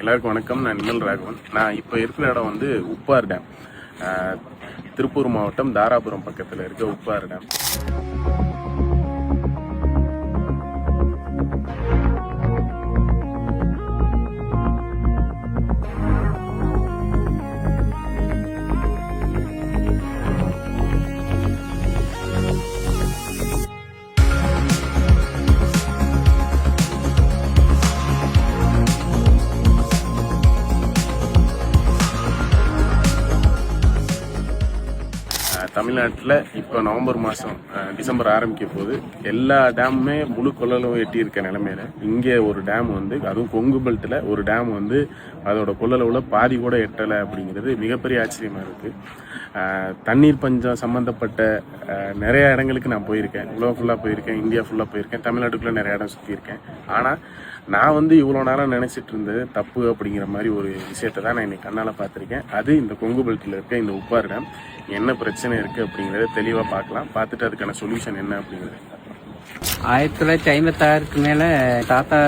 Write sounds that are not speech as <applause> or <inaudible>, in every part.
எல்லாருக்கும் வணக்கம். நான் நிமல் ராகவன். நான் இப்போ இருக்கிற இடம் வந்து உப்பார் டேம். திருப்பூர் மாவட்டம் தாராபுரம் பக்கத்தில் இருக்க உப்பார் டேம். தமிழ்நாட்டில் இப்போ நவம்பர் மாதம் டிசம்பர் ஆரம்பிக்க போது எல்லா டேமுமே முழு கொள்ளளவும் எட்டி இருக்க இங்கே ஒரு டேம் வந்து அதுவும் கொங்கு பெல்ட்டில் ஒரு டேம் வந்து அதோட கொள்ளளவில் பாதி கூட எட்டலை அப்படிங்கிறது மிகப்பெரிய ஆச்சரியமாக இருக்குது தண்ணீர் பஞ்சம் சம்மந்தப்பட்ட நிறைய இடங்களுக்கு நான் போயிருக்கேன். உலகம் ஃபுல்லாக போயிருக்கேன் இந்தியா ஃபுல்லாக போயிருக்கேன் தமிழ்நாட்டுக்குள்ளே நிறைய இடம் சுற்றியிருக்கேன் ஆனால் நான் வந்து இவ்வளோ நேரம் நினச்சிட்டு இருந்தது தப்பு அப்படிங்கிற மாதிரி ஒரு விஷயத்தை தான் நான் இன்னைக்கு கண்ணால் பார்த்துருக்கேன். அது இந்த கொங்கு பெல்ட்டில் இருக்க இந்த உப்பார் டேம் என்ன பிரச்சனை இருக்குது அப்படிங்கிறத தெளிவாக பார்க்கலாம். பார்த்துட்டு அதுக்கான சொல்யூஷன் என்ன அப்படிங்கிறத ஆயிரத்தி தொள்ளாயிரத்தி ஐம்பத்தாறுக்கு மேலே தாத்தா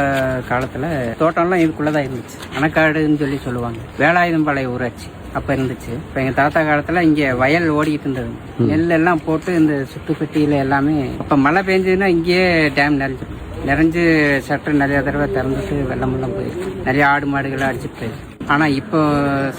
காலத்தில் தோட்டம்லாம் இதுக்குள்ளே தான் இருந்துச்சு. அணக்காடுன்னு சொல்லி சொல்லுவாங்க. வேலாயுதம்பாளைய ஊராட்சி. அப்போ இருந்துச்சு. இப்போ எங்கள் தாத்தா காலத்தில் இங்கே வயல் ஓடிக்கிட்டு இருந்தது. நெல் எல்லாம் போட்டு இந்த சுத்துப்பட்டியில் எல்லாமே இப்போ மழை பெஞ்சதுன்னா இங்கேயே டேம் நிறைஞ்சிடும் நிறைஞ்சு சட்டர் நிறைய தடவை திறந்துட்டு வெள்ளமெல்லாம் போயிருக்கு. நிறைய ஆடு மாடுகளை அடிச்சிட்டு போயிருக்கு. ஆனால் இப்போ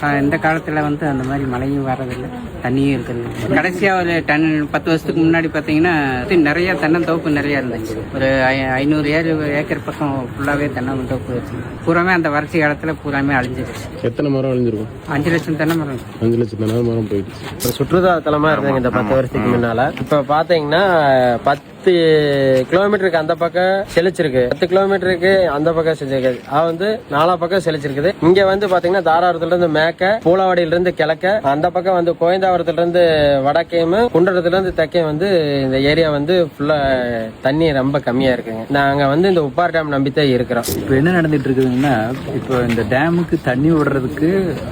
ச- இந்த காலத்தில் வந்து அந்த மாதிரி மழையும் வரதில்லை தண்ணியும் இருக்குது கடைசியாக ஒரு டன் பத்து வருஷத்துக்கு முன்னாடி பார்த்தீங்கன்னா நிறைய தென்னந்தோப்பு நிறைய இருந்துச்சு. ஒரு ஐ- ஐநூறு ஏழு ஏக்கர் பக்கம் ஃபுல்லாகவே தென்னந்தோப்பு வச்சு பூராமே அந்த வறட்சி காலத்தில் பூராமே அழிஞ்சிருச்சு. எத்தனை மரம் அழிஞ்சிருக்கும்? அஞ்சு லட்சம் தென்னை மரம் அஞ்சு லட்சம் தானே மரம் போயிடுச்சு. ஒரு சுற்றுலா தலமா இருந்தாங்க இந்த பத்து வருஷத்துக்கு முன்னால. இப்ப பாத்தீங்கன்னா பத்து கிலோமீட்டருக்கு அந்த பக்கம் செழிச்சிருக்கு. பத்து கிலோமீட்டருக்கு அந்த பக்கம் செழிச்சிருக்கு. அது வந்து நாலா பக்கம் செழிச்சிருக்குது. இங்க வந்து பாத்தீங்கன்னா தாராபுரத்துல இருந்து மேக்க பூலாவாடியில இருந்து கிழக்க அந்த பக்கம் வந்து கோயந்தாபுரத்துல இருந்து வடக்கையும் குண்டடத்துல இருந்து தெக்கையும் வந்து இந்த ஏரியா வந்து ஃபுல்லா தண்ணி ரொம்ப கம்மியா இருக்குங்க. நாங்க வந்து இந்த உப்பார் டேம் நம்பித்தான் இருக்கிறோம். இப்போ என்ன நடந்துட்டு இருக்குதுங்கன்னா இப்போ இந்த டேமுக்கு தண்ணி விடுறதுக்கு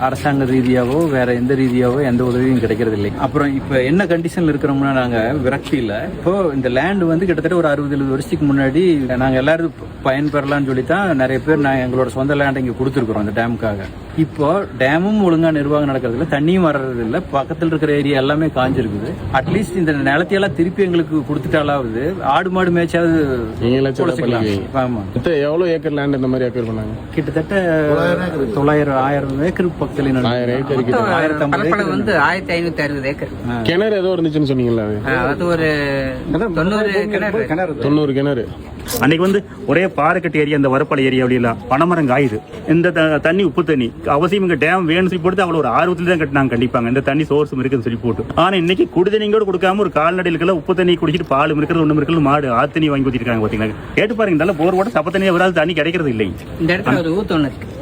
அரசாங்க ரீதியாவோ வேற எந்த ரீதியாவோ எந்த உதவியும் கிடைக்கிறது இல்லை அப்புறம் இப்போ என்ன கண்டிஷன்ல இருக்கிறோம்னா நாங்க விரக்தியில. இப்போ இந்த லேண்ட் வந்து கிட்டத்தட்ட ஒரு அறுபது எழுபது வருஷத்துக்கு முன்னாடி நாங்கள் எல்லாரும் பயன்பெறலாம்னு சொல்லி தான் நிறைய பேர் நான் எங்களோட சொந்த லேண்ட் இங்கே கொடுத்துருக்குறோம் அந்த டேமுக்காக இப்போ டேமும் ஒழுங்கா நிர்வாகம் நடக்கிறது இல்ல தண்ணியும் வர்றது இல்ல பக்கத்துல இருக்கிற ஏரியா எல்லாமே காஞ்சிருக்குது. அட்லீஸ்ட் இந்த நிலத்தையெல்லாம் திருப்பி எங்களுக்கு கொடுத்துட்டாலாவது ஆடு மாடு மேய்ச்சாவது நீங்களே சொல்ல பொழைச்சிக்கலாம். பண்ணிக்குவீங்க. ஆமா. மொத்தம் எவ்வளோ ஏக்கர் லேண்ட் இந்த மாதிரி அக்யூர் பண்ணாங்க? கிட்டத்தட்ட தொள்ளாயிரம் ஆயிரம் ஏக்கருக்கு பக்கத்துல ஆயிரம் ஏக்கர் ஆயிரத்தி ஐம்பது வந்து ஆயிரத்தி ஐநூற்றி அறுபது ஏக்கர் கிணறு ஏதோ இருந்துச்சுன்னு சொன்னீங்களா அது? ஒரு தொண்ணூறு கிணறு. தொண்ணூறு கிணறு. அன்னைக்கு வந்து ஒரே பாறைக்கட்டு ஏரியா இந்த வரப்பாள ஏரியா அப்படிலாம் பனைமரம் காயுது இந்த த- தண்ணி உப்பு தண்ணி அவசியம் இங்க டேம் வேணும்னு சொல்லி போட்டு அவ்வளோ ஒரு ஆர்வத்தில் தான் கட்டினாங்க கண்டிப்பாங்க. இந்த தண்ணி சோர்ஸும் இருக்குன்னு சொல்லி போட்டு. ஆனா இன்னைக்கு குடிதண்ணி கூட கொடுக்காம ஒரு கால்நடைகளுக்கு உப்பு தண்ணி குடிச்சிட்டு பால் இருக்கிறது ஒண்ணும் இருக்கிறது மாடு ஆத்தண்ணி வாங்கி ஊத்திருக்காங்க பாத்தீங்களா? கேட்டு பாருங்க நல்ல போர் ஓட சப்ப தண்ணியை வராது தண்ணி கிடைக்கிறது இல்லை இந்த இடத்துல ஒரு ஊத்து இருக்கு.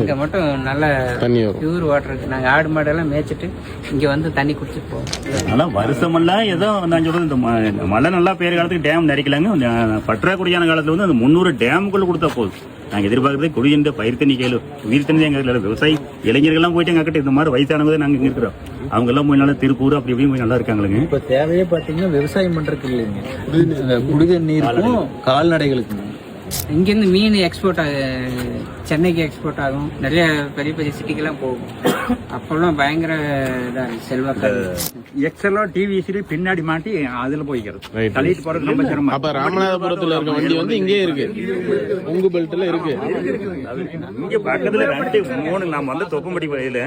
அங்கே மட்டும் நல்ல தண்ணி பியூர் வாட்டர் இருக்கு. நாங்கள் ஆடு மாடெல்லாம் மேய்ச்சிட்டு இங்கே வந்து தண்ணி குடிச்சிட்டு போவோம். ஆனா வருஷமெல்லாம் ஏதோ நான் சொல்றது இந்த மழை நல்லா பெய்யுற காலத்துக்கு டேம் நிறைக்கலாங்க இந்த பற்றாக்குறையான காலத்துல வந்து அந்த முந்நூறு டேமுக்குள்ள கொடுத்தா போதும். நாங்க எதிர்பார்க்கறது குடியிருந்த பயிர் தண்ணி கேளு. உயிர் தண்ணி எங்க இல்லை விவசாயி இளைஞர்கள்லாம் போயிட்டு எங்க கிட்ட இந்த மாதிரி வயசானவங்க நாங்க இங்க இருக்கிறோம். அவங்க எல்லாம் போய் நல்லா திருப்பூர் அப்படி இப்படி போய் நல்லா இருக்காங்களுங்க. இப்ப தேவையே பாத்தீங்கன்னா விவசாயம் பண்றதுக்கு இல்லைங்க. இந்த குடிதண்ணீருக்கும் கால்நடைகளுக்கும் இங்கேருந்து மீன் எக்ஸ்போர்ட் ஆகு சென்னைக்கு எக்ஸ்போர்ட் ஆகும். நிறைய பெரிய பெரிய சிட்டிக்கெல்லாம் போகும். அப்போல்லாம் பயங்கர இதாக செல்வாக்கு எக்ஸலோ டிவி பின்னாடி மாட்டி அதுல போய்க்கிறது. தள்ளிட்டு போறது ரொம்ப சிரமம். அப்ப ராமநாதபுரத்துல இருக்க வண்டி வந்து இங்கே இருக்கு. உங்கு பெல்ட்ல இருக்கு. இங்க பக்கத்துல ரெண்டு மூணு நாம வந்து தொப்பம்படி வயல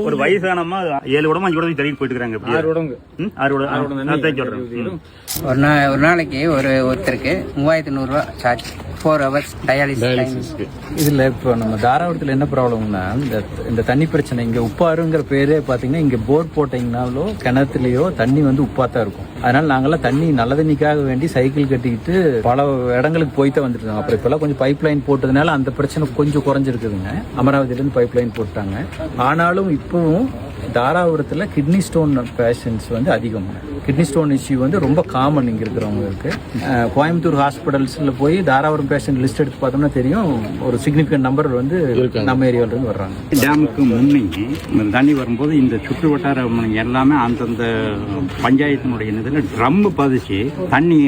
ஒரு வயசானமா ஏழு உடம்பு அஞ்சு உடம்பு தள்ளிட்டு போயிட்டு இருக்காங்க ஆறு உடம்பு. ஆறு உடம்பு ம். ஒரு நாள் ஒரு நாளைக்கு ஒரு ஒருத்தருக்கு மூவாயிரத்தி நூறுரூவா சார்ஜ் ஃபோர் ஹவர்ஸ் டயாலிசிஸ் இதுல இப்போ நம்ம தாராபுரத்துல என்ன ப்ராப்ளம்னா இந்த இந்த தண்ணி பிரச்சனை இங்க உப்பாருங்கிற பேரே பாத்தீங்கன்னா இங்க போர் போட்டீங்கனாலோ கிணத்துலயோ தண்ணி வந்து உப்பா தான் இருக்கும். அதனால நாங்கெல்லாம் தண்ணி நல்ல தண்ணிக்காக வேண்டி சைக்கிள் கட்டிக்கிட்டு பல இடங்களுக்கு போய் தான் வந்துட்டு அப்புறம் இப்பெல்லாம் கொஞ்சம் பைப் லைன் போட்டதுனால அந்த பிரச்சனை கொஞ்சம் குறைஞ்சிருக்குதுங்க. அமராவதியில இருந்து பைப் லைன் போட்டாங்க. ஆனாலும் இப்பவும் தாராபுரத்துல கிட்னி ஸ்டோன் பேஷண்ட்ஸ் வந்து அதிகம். கிட்னி ஸ்டோன் இஷ்யூ வந்து ரொம்ப காமன் இங்க இருக்கிறவங்களுக்கு. கோயம்புத்தூர் ஹாஸ்பிட்டல்ஸ்ல போய் தாராபுரம் பேஷண்ட் லிஸ்ட் எடுத்து பார்த்தோம்னா தெரியும். ஒரு சிக்னிஃபிகண்ட் நம்பர் வந்து நம்ம ஏரியால இருந்து வர்றாங்க. டேமுக்கு முன்னே தண்ணி வரும்போது இந்த சுற்று வட்டார எல்லாமே அந்தந்த பஞ்சாயத்தினுடைய இதில் ட்ரம் பதிச்சு தண்ணி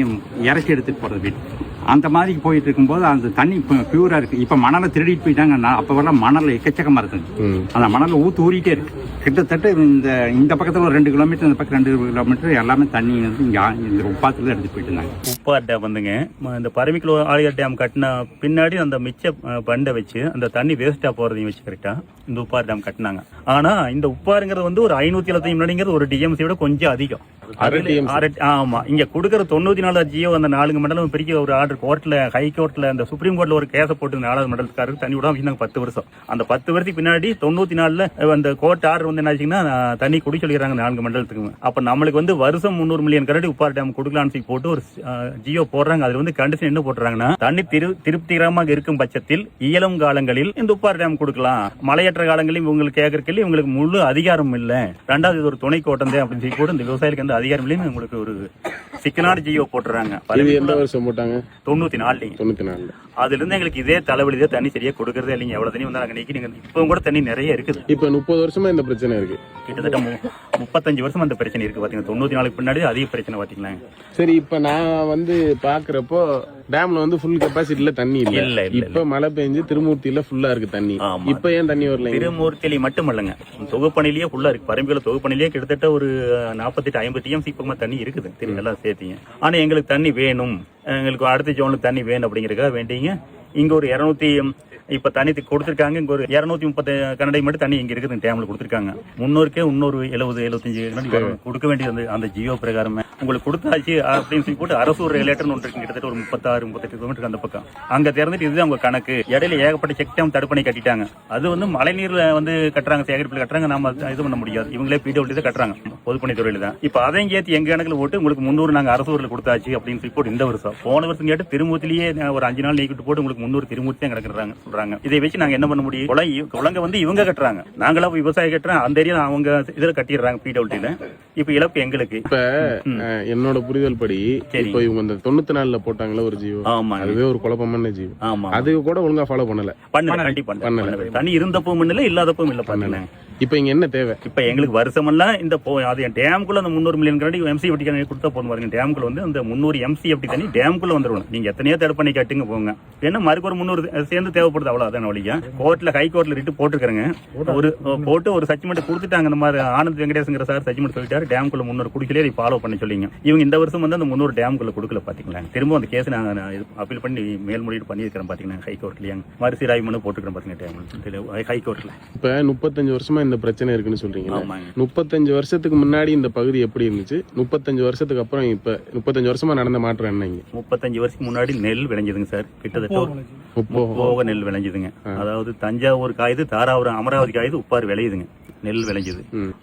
இறச்சி எடுத்துட்டு போறது வீட்டு அந்த மாதிரி போயிட்டு இருக்கும்போது அந்த தண்ணி பியூரா இருக்கு. இப்ப மணலை திருடிட்டு போயிட்டாங்க. நான் அப்ப வர மணல் எக்கச்சக்கமா இருக்கு அந்த மணல் ஊத்து ஊறிட்டே இருக்கு. கிட்டத்தட்ட இந்த இந்த பக்கத்துல ஒரு ரெண்டு கிலோமீட்டர் இந்த பக்கம் ரெண்டு கிலோமீட்டர் எல்லாமே தண்ணி வந்து இங்க இந்த உப்பாத்துல எடுத்துட்டு போயிட்டு இருந்தாங்க உப்பார் டேம் வந்துங்க. இந்த பரமிக்குள ஆழியார் டேம் கட்டின பின்னாடி அந்த மிச்ச பண்டை வச்சு அந்த தண்ணி வேஸ்டா போறதையும் வச்சு கரெக்டா இந்த உப்பார் டேம் கட்டினாங்க. ஆனா இந்த உப்பாருங்கிறது வந்து ஒரு ஐநூத்தி எழுபத்தி முன்னாடிங்கிறது ஒரு டிஎம்சி விட கொஞ்சம் அதிகம். ஆமா. இங்க கொடுக்கற தொண்ணூத்தி நாலு ஜியோ அந்த நாலுங்க மண்டலம் பிரிக்க ஒரு ஆர்டர் கோர்ட்ல ஹை கோர்ட்ல அந்த சுப்ரீம் கோர்ட்ல ஒரு கேஸை போட்டு நாலாவது தண்ணி விடாம இன்னும் பத்து வருஷம். அந்த பத்து வருஷத்துக்கு பின்னாடி தொண்ணூத்தி நாலில் அந்த கோர்ட் ஆர்டர் வந்து என்ன ஆச்சுன்னா தண்ணி குடி சொல்லிடுறாங்க நான்கு மண்டலத்துக்கு அப்ப நம்மளுக்கு வந்து வருஷம் முந்நூறு மில்லியன் கரடி உப்பார் டேம் கொடுக்கலான்னு சொல்லி போட்டு ஒரு ஜியோ போடுறாங்க. அதில் வந்து கண்டிஷன் என்ன போட்டுறாங்கன்னா தண்ணி திரு திருப்திகரமாக இருக்கும் பட்சத்தில் இயலும் காலங்களில் இந்த உப்பார் டேம் கொடுக்கலாம். மலையற்ற காலங்களில் இவங்களுக்கு கேட்கறதுக்கு இவங்களுக்கு முழு அதிகாரம் இல்ல. ரெண்டாவது இது ஒரு துணை கோட்டம் தான் அப்படின்னு சொல்லி போட்டு இந்த விவசாயிகளுக்கு வந்து அதிகாரம் இல்லைன்னு உங்களுக்கு ஒரு சிக்கனான ஜியோ போட்டுறாங்க. இது எந்த வருஷம் போட்டாங்க? தொண்ணூத்தி நாலுலீங்க தொண்ணூத்தி நாலுல அதுல இருந்து எங்களுக்கு இதே தலைவலி தான் தண்ணி சரியா கொடுக்கறதே இல்லைங்க. எவ்வளவு தண்ணி வந்தாங்க நீக்கி நீங்க இப்பவும் கூட தண்ணி நிறைய இருக்குது. இப்ப முப்பது வருஷமா இந்த பிரச்சனை இருக்கு. கிட்டத்தட்ட முப்பத்தஞ்சு வருஷம் அந்த பிரச்சனை இருக்கு பாத்தீங்கன்னா தொண்ணூத்தி நாலுக்கு பின்னாடி அதிக பிரச்சனை பாத்தீங்களா? சரி இப்ப நான் வந்து பாக்குறப்போ டேம்ல வந்து ஃபுல் கெப்பாசிட்டில தண்ணி இல்ல, இப்ப மழை பெஞ்சு திருமூர்த்தியில ஃபுல்லா இருக்கு தண்ணி. இப்ப ஏன் தண்ணி வரல திருமூர்த்திலி மட்டும் இல்லைங்க தொகுப்பணிலேயே ஃபுல்லா இருக்கு. பரம்பிக்குள்ள தொகுப்பணிலேயே கிட்டத்தட்ட ஒரு நாற்பத்தெட்டு ஐம்பது டிஎம் சீப்பகமா தண்ணி இருக்குது. திரு எல்லாம் சேர்த்தீங்க. ஆனா எங்களுக்கு தண்ணி வேணும். எங்களுக்கு அடுத்த ஜோனுக்கு தண்ணி வேணும் அப்படிங்கறதுக்காக வேண்டிங்க. இங்க ஒரு இருநூத்தி இப்ப தண்ணி கொடுத்துருக்காங்க. இங்க ஒரு இருநூத்தி முப்பது கனடை மட்டும் தண்ணி இங்க இருக்குது டேம்ல கொடுத்துருக்காங்க. முன்னூறுக்கே இன்னொரு எழுபது எழுபத்தஞ்சு வரும். கொடுக்க வேண்டியது அந்த- ஜியோ பிரகாரமே. உங்களுக்கு கொடுத்தாச்சு அப்படின்னு சொல்லி போட்டு அரசு ரிலேட்டர் ஒன்று இருக்கு கிட்டத்தட்ட ஒரு முப்பத்தாறு முப்பத்தெட்டு கிலோமீட்டர் அந்த பக்கம். அங்க திறந்துட்டு இதுதான் உங்க கணக்கு. இடையில ஏகப்பட்ட செக் டேம் தடுப்பணை கட்டிட்டாங்க. அது வந்து மழைநீர்ல வந்து கட்டுறாங்க சேகரிப்பில் கட்டுறாங்க நம்ம இது பண்ண முடியாது. இவங்களே பிடபிள்யூ தான் கட்டுறாங்க. பொதுப்பணித்துறையில தான். இப்ப அதையும் ஏத்தி எங்க கணக்குல போட்டு உங்களுக்கு முந்நூறு நாங்க அரசு ஊர்ல கொடுத்தாச்சு அப்படின்னு சொல்லி போட்டு இந்த வருஷம். போன வருஷம் கேட்டு திருமூர்த்திலேயே ஒரு அஞ்சு நாள் நீக்கிட்டு போட்டு உங்களுக்கு முந்நூறு திருமூர்த்தி தான் கிடக்குறாங்க சொல்றாங்க இதை வச்சு நாங்க என்ன பண்ண முடியும்? குளம் குளங்க வந்து இவங்க கட்டுறாங்க. நாங்களா விவசாயி கட்டுறோம். அந்த ஏரியா அவங்க இதுல கட்டிடுறாங்க பிடபிள்யூல இப்ப இழப்பு எங்களுக்கு. இப்ப என்னோட புரிதல் படி. இப்ப இவங்க இந்த தொண்ணூத்தி நாலுல போட்டாங்களா ஒரு ஜீவோ. ஆமா அதுவே ஒரு குழப்பமான ஜீவோ. ஆமா அது கூட ஒழுங்கா ஃபாலோ பண்ணல. பண்ணல கண்டிப்பா பண்ணல. தண்ணி இருந்தப்பவும் இல்ல இல்லாதப்பவும் இல்ல பண்ணல. இப்ப இங்க என்ன தேவை? இப்ப எங்களுக்கு வருஷமெல்லாம் இந்த போ அது டேம்குள்ள அந்த முந்நூறு மில்லியன் கரடி எம்சி எஃப்டி கணக்கு கொடுத்தா போதும் பாருங்க. டேம்குள்ள வந்து அந்த முந்நூறு எம்சி எஃப்டி தண்ணி டேம்குள்ள வந்துடும் நீங்க எத்தனையோ தடுப்பணி கட்டுங்க போங்க. ஏன்னா மறுக்கு ஒரு முந்நூறு சேர்ந்து தேவைப்படுது அவ்வளவு அதான் வழியா கோர்ட்ல ஹை கோர்ட்ல ரிட்டு போட்டுருக்காங்க ஒரு போட்டு ஒரு சச்சிமெண்ட் கொடுத்துட்டாங்க. இந்த மாதிரி ஆனந்த் வெங்கடேசங்கிற சார் சச்சிமெண்ட் சொல்லிட்டாரு. டேம்குள்ள முந்நூறு குடிக்கலையே அதை ஃபாலோ பண்ண சொல்லிங்க. இவங்க இந்த வருஷம் வந்து அந்த முந்நூறு டேம்குள்ள கொடுக்கல பாத்தீங்களா? திரும்ப அந்த கேஸ் நாங்க அப்பீல் பண்ணி மேல்முறையீடு பண்ணியிருக்கிறோம் பாத்தீங்கன்னா ஹை கோர்ட்லயே மறுசீராய்வு மனு போட்டுக்கிறோம் பாத்தீங்கன்னா டேம். ஹை கோர்ட்ல இப்ப முப்பத்தஞ்சு வருஷமா இந்த பிரச்சனை இருக்குன்னு சொல்றீங்க முப்பத்தஞ்சு வருஷத்துக்கு முன்னாடி இந்த பகுதி எப்படி இருந்துச்சு? முப்பத்தஞ்சு வருஷத்துக்கு அப்புறம் இப்ப முப்பத்தஞ்சு வருஷமா நடந்த மாற்றம் என்ன இங்க? முப்பத்தஞ்சு வருஷத்துக்கு முன்னாடி நெல் விளைஞ்சதுங்க சார். கிட்டத்தட்ட போக நெல். விளைஞ்சதுங்க. அதாவது தஞ்சாவூர் காயுது தாராபுரம் அமராவதி காயுது உப்பாறு விளையுதுங்க. நெல் விளைஞ்சது.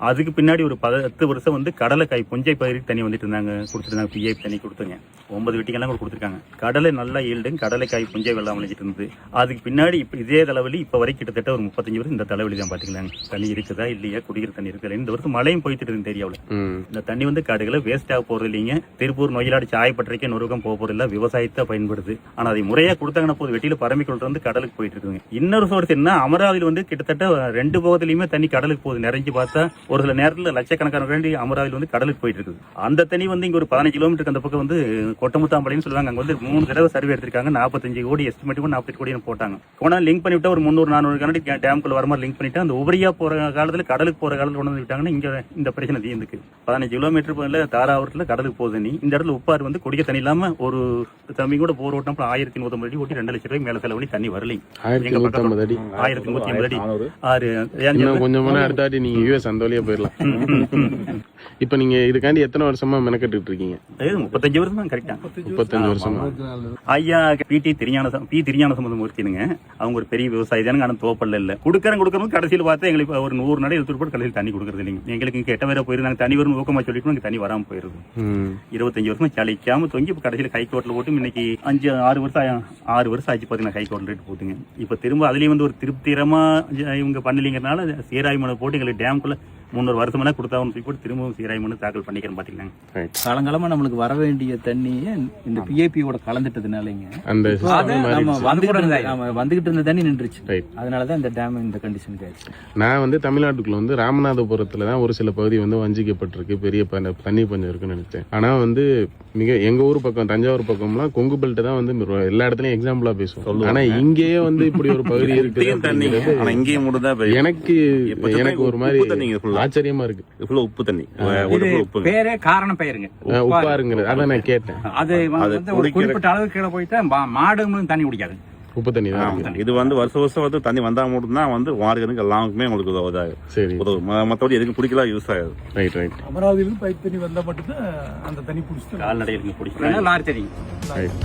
அதுக்கு பின்னாடி ஒரு பத்து வருஷம் வந்து கடலைக்காய் புஞ்சை பயிருக்கு தண்ணி வந்துட்டு இருந்தாங்க. கொடுத்துருந்தாங்க பிஐ தண்ணி கொடுத்துங்க. ஒன்பது வீட்டுக்கெல்லாம் கூட கொடுத்துருக்காங்க. கடலை நல்லா ஈல்டுங்க கடலைக்காய் புஞ்சை வெள்ளம் விளைஞ்சிட்டு இருந்தது. அதுக்கு பின்னாடி இப்ப இதே தலைவலி இப்ப வரைக்கும் கிட்டத்தட்ட ஒரு முப்பத்தஞ்சு வருஷம் இந்த தலைவலி தான் பாத்துக்கலாங்க தண்ணி இருக்குதா இல்லையா? குடிக்கிற தண்ணி இருக்குதா இந்த வருஷம் மழையும் போயிட்டு இருக்கு தெரியாவில் ம். இந்த தண்ணி வந்து காடுகளை வேஸ்ட் ஆக போறது இல்லைங்க. திருப்பூர் நொயிலாடு சாயப்பட்டறைக்கு நுருகம் போக போறது இல்ல விவசாயத்தை பயன்படுது. ஆனா அதை முறையா கொடுத்தாங்கன்னா போது வெட்டியில வந்து கடலுக்கு போயிட்டு இருக்குங்க இன்னொரு சோர்ஸ் என்ன? அமராவதியில் வந்து கிட்டத்தட்ட ரெண்டு பகுதியிலுமே தண்ணி கடலுக்கு போகுது நிறைஞ்சு பார்த்தா ஒரு சில நேரத்துல லட்சக்கணக்கான வேண்டி அமராவதியில் வந்து கடலுக்கு போயிட்டு இருக்குது. அந்த தண்ணி வந்து இங்க ஒரு பதினஞ்சு கிலோமீட்டருக்கு அந்த பக்கம் வந்து கொட்டமுத்தாம்பளைன்னு சொல்லுவாங்க. அங்க வந்து மூணு தடவை சர்வே எடுத்திருக்காங்க. நாற்பத்தஞ்சு கோடி எஸ்டிமேட் நாற்பத்தி கோடி போட்டாங்க. கொண்டா லிங்க் பண்ணி விட்டா ஒரு முந்நூறு நானூறு கனடி டேம்குள்ள வர மாதிரி லிங்க் பண்ணிட்டு அந்த உபரியா போற காலத்துல கடலுக்கு போற காலத்துல கொண்டு வந்து விட்டாங்கன்னா இங்க இந்த பிரச்சனை தீர்ந்துக்கு பதினஞ்சு கிலோமீட்டர் தாராவரத்துல கடலுக்கு போகுது நீ இந்த இடத்துல உப்பாறு வந்து குடிக்க தண்ணி இல்லாம ஒரு தம்பி கூட போர் ஓட்டம் ஆயிரத்தி நூத்தம்பது அடி ஓட்டி ரெண்டு லட்சம் ரூபாய் மேல செலவு பண்ணி தண்ணி வரலைங்க ஆயிரத்தி ஐம்பது அடி. ஆயிரத்தி நூத்தி ஐம்பது அடி. ஆறு கொஞ்சம் வாட்டி நீங்க யூஎஸ் அந்த வழியா போயிடலாம் இப்ப நீங்க இதுக்காண்டி எத்தனை வருஷமா மெனக்கெட்டு இருக்கீங்க முப்பத்தஞ்சு வருஷம் தான். கரெக்டா முப்பத்தஞ்சு வருஷமா. ஐயா பிடி திருஞான சம்- பி திருஞான சம்பந்தம் மூர்த்தினுங்க அவங்க ஒரு பெரிய விவசாயி தானுங்க ஆனா தோப்பல்ல இல்ல. குடுக்கறேன் குடுக்கறோம் கடைசியில் பார்த்தா எங்களுக்கு ஒரு நூறு நடை எடுத்துட்டு போட்டு கடைசியில் தண்ணி கொடுக்கறது இல்லைங்க. எங்களுக்கு இங்க எட்ட வேற போயிருந்தாங்க. தண்ணி வரும் ஊக்கமா சொல்லிட்டு இங்க தண்ணி வராம போயிருது. இருபத்தஞ்சு வருஷம் சலிக்காம தொங்கி இப்ப கடைசியில் ஹை கோர்ட்ல போட்டு இன்னைக்கு அஞ்சு ஆறு வருஷம் ஆறு வருஷம் ஆச்சு பாத்தீங்கன்னா ஹை கோர்ட்ல ரேட் போட்டுங்க. இப்ப திரும்ப அதுலயும் வந்து ஒரு திருப்திகரமா இவங்க பண்ணலீங்கறனால சீராய் மனு போட்டு எங்களுக்கு டேம்குள்ள. முந்நூறு வருஷம் கொடுத்தாவும் சொல்லி போட்டு திரும்பவும் சீராய் மனு தாக்கல் பண்ணிக்கிறேன் பாத்தீங்களா காலங்காலமா நம்மளுக்கு வர வேண்டிய தண்ணியை இந்த பிஏபியோட கலந்துட்டதுனாலங்க. அந்த. வந்துகிட்டு இருந்த ஆமா, வந்துகிட்டு இருந்த தண்ணி நின்றுச்சு. Right. அதனாலதான் இந்த டேம் இந்த கண்டிஷனுக்கு ஆயிடுச்சு. நான் வந்து தமிழ்நாட்டுக்குள்ள வந்து ராமநாதபுரத்துல தான் ஒரு சில பகுதி வந்து வஞ்சிக்கப்பட்டிருக்கு. பெரிய ப- தண்ணி பஞ்சம் இருக்குன்னு நினைச்சேன். ஆனா வந்து மிக எங்க ஊர் பக்கம் தஞ்சாவூர் பக்கம்லாம் கொங்கு பெல்ட் தான் வந்து எல்லா இடத்துலயும் எக்ஸாம்பிளா பேசுவோம். ஆனா இங்கேயே வந்து இப்படி ஒரு பகுதி <laughs> இருக்கு இப்பயும் தண்ணி. ஆனா இங்கேயும் தான் எனக்கு இப்ப தண்ணி எனக்கு ஒரு மாதிரி. ஆச்சரியமா இருக்கு. ஃபுல்லா உப்பு தண்ணி. உப்புங்க பேரே காரணம் பெயருங்க. அஹ் உப்பாருங்கிறது அதான் நான் கேட்டேன். அது வந்து ஒரு குறிப்பிட்ட அளவுக்கு கீழே போயிட்டா மாடுங்களும் தண்ணி குடிக்காது. உப்பு தண்ணி தான். இது வந்து வருஷம் வருஷம் வந்து தண்ணி வந்தா மட்டும் தான் வந்து மார்கனுக்கு எல்லாருக்குமே உங்களுக்கு உதவு சரி. உதவும் ம- மத்தபடி எதுக்கும் குடிக்கலாம் யூஸ் ஆகாது. ரைட் ரைட் அமராவதியிலிருந்து பைப் தண்ணி வந்தா மட்டும்தான் அந்த தண்ணி பிடிச்சிட்டு கால்நடைகளுக்கு பிடிக்கும் லாரி தெரியும் ரைட்